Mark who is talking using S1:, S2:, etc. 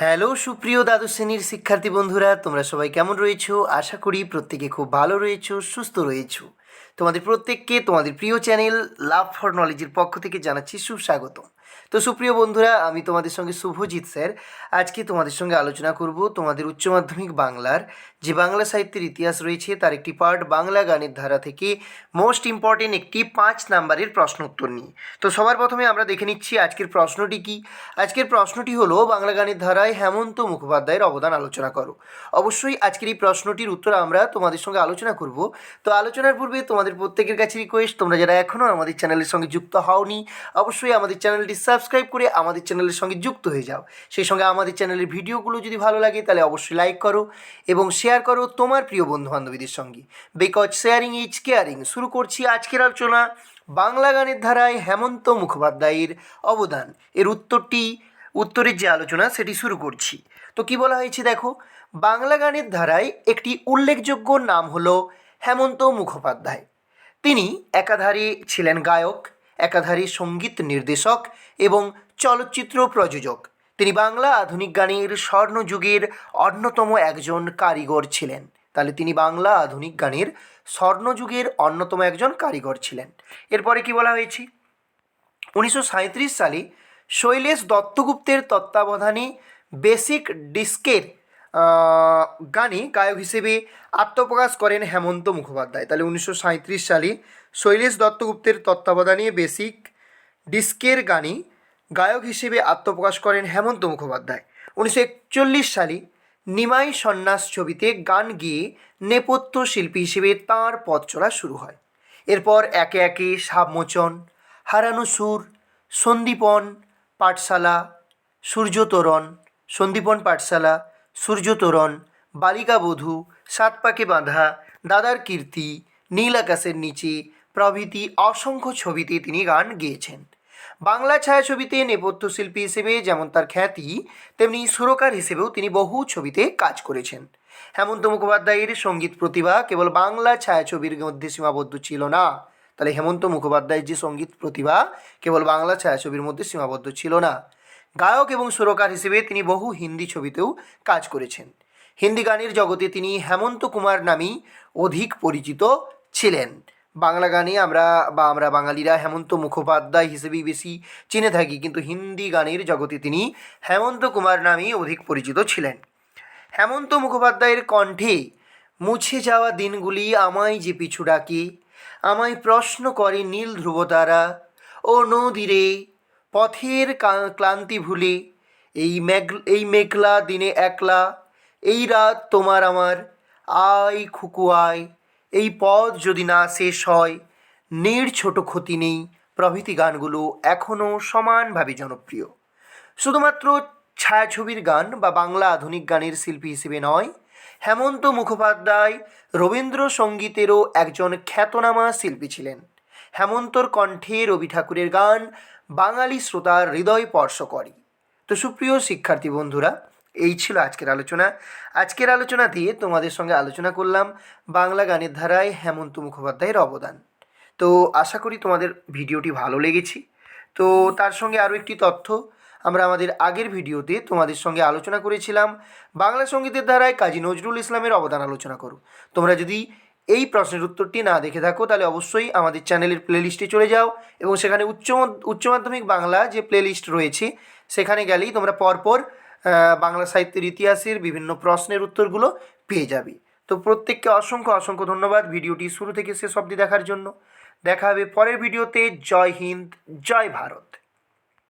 S1: Hello, সুপ্রিয় দ্বাদশ শ্রেণির শিক্ষার্থী বন্ধুরা, তোমরা সবাই কেমন রয়েছো? আশা করি প্রত্যেকে খুব ভালো রয়েছো, সুস্থ রয়েছো। তোমাদের প্রত্যেককে তোমাদের প্রিয় চ্যানেল লাভ ফর নলেজের পক্ষ থেকে জানাচ্ছি সুস্বাগতম। তো সুপ্রিয় বন্ধুরা, আমি তোমাদের সঙ্গে শুভজিৎ স্যার। আজকে তোমাদের সঙ্গে আলোচনা করব তোমাদের উচ্চ মাধ্যমিক বাংলার। যে বাংলা সাহিত্যের ইতিহাস রয়েছে, তার একটি পার্ট বাংলা গানের ধারা থেকে মোস্ট ইম্পর্টেন্ট একটি পাঁচ নাম্বারের প্রশ্ন উত্তর নিয়ে। তো সবার প্রথমে আমরা দেখে নিচ্ছি আজকের প্রশ্নটি কি? আজকের প্রশ্নটি হলো, বাংলা গানের ধারায় হেমন্ত মুখোপাধ্যায়ের অবদান আলোচনা করো। অবশ্যই আজকের এই প্রশ্নটির উত্তর আমরা তোমাদের সঙ্গে আলোচনা করব। তো আলোচনার পূর্বে তোমাদের প্রত্যেকের কাছে রিকোয়েস্ট তোমরা যারা এখনও আমাদের চ্যানেলের সঙ্গে যুক্ত হওনি, অবশ্যই আমাদের চ্যানেলটি সাবস্ক্রাইব করে আমাদের চ্যানেলের সঙ্গে যুক্ত হয়ে যাও। সেই সঙ্গে আমাদের চ্যানেলের ভিডিওগুলো যদি ভালো লাগে, তাহলে অবশ্যই লাইক করো এবং শেয়ার করো তোমার প্রিয় বন্ধু বান্ধবীদের সঙ্গে। বিকজ শেয়ারিং ইজ কেয়ারিং শুরু করছি আজকের আলোচনা বাংলা গানের ধারায় হেমন্ত মুখোপাধ্যায়ের অবদান। এর উত্তরটি, উত্তরের যে আলোচনা, সেটি শুরু করছি। তো কি বলা হয়েছে দেখো? বাংলা গানের ধারায় একটি উল্লেখযোগ্য নাম হলো হেমন্ত মুখোপাধ্যায়। তিনি একাধারে ছিলেন গায়ক একাধারে সংগীত নির্দেশক এবং চলচ্চিত্র প্রযোজক। তিনি বাংলা আধুনিক গানের স্বর্ণযুগের অন্যতম একজন কারিগর ছিলেন। তাহলে তিনি বাংলা আধুনিক গানের স্বর্ণযুগের অন্যতম একজন কারিগর ছিলেন। এরপরে কি বলা হয়েছে? উনিশশো সালে শৈলেশ দত্তগুপ্তের তত্ত্বাবধানে বেসিক ডিস্কের গানে গায়ক হিসেবে আত্মপ্রকাশ করেন হেমন্ত মুখোপাধ্যায়। তাহলে উনিশশো সালে শৈলেশ দত্তগুপ্তের তত্ত্বাবধানে বেসিক ডিস্কের গানে গায়ক হিসেবে আত্মপ্রকাশ করেন হেমন্ত মুখোপাধ্যায়। উনিশশো একচল্লিশ সালে নিমাই সন্ন্যাস ছবিতে গান গেয়ে নেপথ্য শিল্পী হিসেবে তাঁর পথ চলা শুরু হয়। এরপর একে একে সাবমোচন, হারানো সুর, সন্দীপন পাঠশালা, সূর্যতরণ, সন্দীপন পাঠশালা সূর্যতরণ বালিকাবধূ সাত পাকে বাঁধা, দাদার কীর্তি, নীল আকাশের নিচে প্রভৃতি অসংখ্য ছবিতে তিনি গান গেয়েছেন। বাংলা ছায়াছবিতে নেপথ্য শিল্পী হিসেবে যেমন তার খ্যাতি, তেমনি সুরকার হিসেবেও তিনি বহু ছবিতে কাজ করেছেন। হেমন্ত মুখোপাধ্যায়ের সংগীত প্রতিভা কেবল বাংলা ছায়াছবির মধ্যে সীমাবদ্ধ ছিল না। তাহলে হেমন্ত মুখোপাধ্যায়ের যে সংগীত প্রতিভা, কেবল বাংলা ছায়াছবির মধ্যে সীমাবদ্ধ ছিল না। গায়ক এবং সুরকার হিসেবে তিনি বহু হিন্দি ছবিতেও কাজ করেছেন। হিন্দি গানের জগতে তিনি হেমন্ত কুমার নামেই অধিক পরিচিত ছিলেন। বাংলা গানে আমরা বা আমরা বাঙালিরা হেমন্ত মুখোপাধ্যায় হিসেবেই বেশি চিনে থাকি, কিন্তু হিন্দি গানের জগতে তিনি হেমন্ত কুমার নামেই অধিক পরিচিত ছিলেন। হেমন্ত মুখোপাধ্যায়ের কণ্ঠে, মুছে যাওয়া দিনগুলি আমায় যে পিছু ডাকে, আমায় প্রশ্ন করে নীল ধ্রুবতারা, ও নদীরে পথের ক্লান্তি ভুলে, এই মেঘ, এই মেঘলা দিনে একলা, এই রাত তোমার আমার, আয় খুকু আয়, এই পথ যদি না শেষ হয় নীড় ছোট ক্ষতি নেই, প্রভৃতি গানগুলো এখনও সমানভাবে জনপ্রিয়। শুধুমাত্র ছায়াছবির গান বা বাংলা আধুনিক গানের শিল্পী হিসেবে নয়, হেমন্ত মুখোপাধ্যায় রবীন্দ্রসঙ্গীতেরও একজন খ্যাতনামা শিল্পী ছিলেন। হেমন্তর কণ্ঠে রবি ঠাকুরের গান, বাঙালি শ্রোতার হৃদয় স্পর্শ করে। তো সুপ্রিয় শিক্ষার্থী বন্ধুরা, এই ছিল আজকের আলোচনা। আজকের আলোচনা দিয়ে তোমাদের সঙ্গে আলোচনা করলাম বাংলা গানের ধারায় হেমন্ত মুখোপাধ্যায়ের অবদান। তো আশা করি তোমাদের ভিডিওটি ভালো লেগেছে। তো তার সঙ্গে আরও একটি তথ্য, আমরা আমাদের আগের ভিডিওতে তোমাদের সঙ্গে আলোচনা করেছিলাম, বাংলা সঙ্গীতের ধারায় কাজী নজরুল ইসলামের অবদান আলোচনা করো। তোমরা যদি এই প্রশ্নের উত্তরটি না দেখে থাকো, তাহলে অবশ্যই আমাদের চ্যানেলের প্লেলিস্টে চলে যাও এবং সেখানে উচ্চ উচ্চ মাধ্যমিক বাংলা যে প্লেলিস্ট রয়েছে, সেখানে গেলেই তোমরা পরপর বাংলা সাহিত্যের ইতিহাসের বিভিন্ন প্রশ্নের উত্তরগুলো পেয়ে যাবে। তো প্রত্যেককে অসংখ্য অসংখ্য ধন্যবাদ। ভিডিওটি শুরু থেকে শেষ অবধি দেখার জন্য। দেখা হবে পরের ভিডিওতে। জয় হিন্দ, জয় ভারত।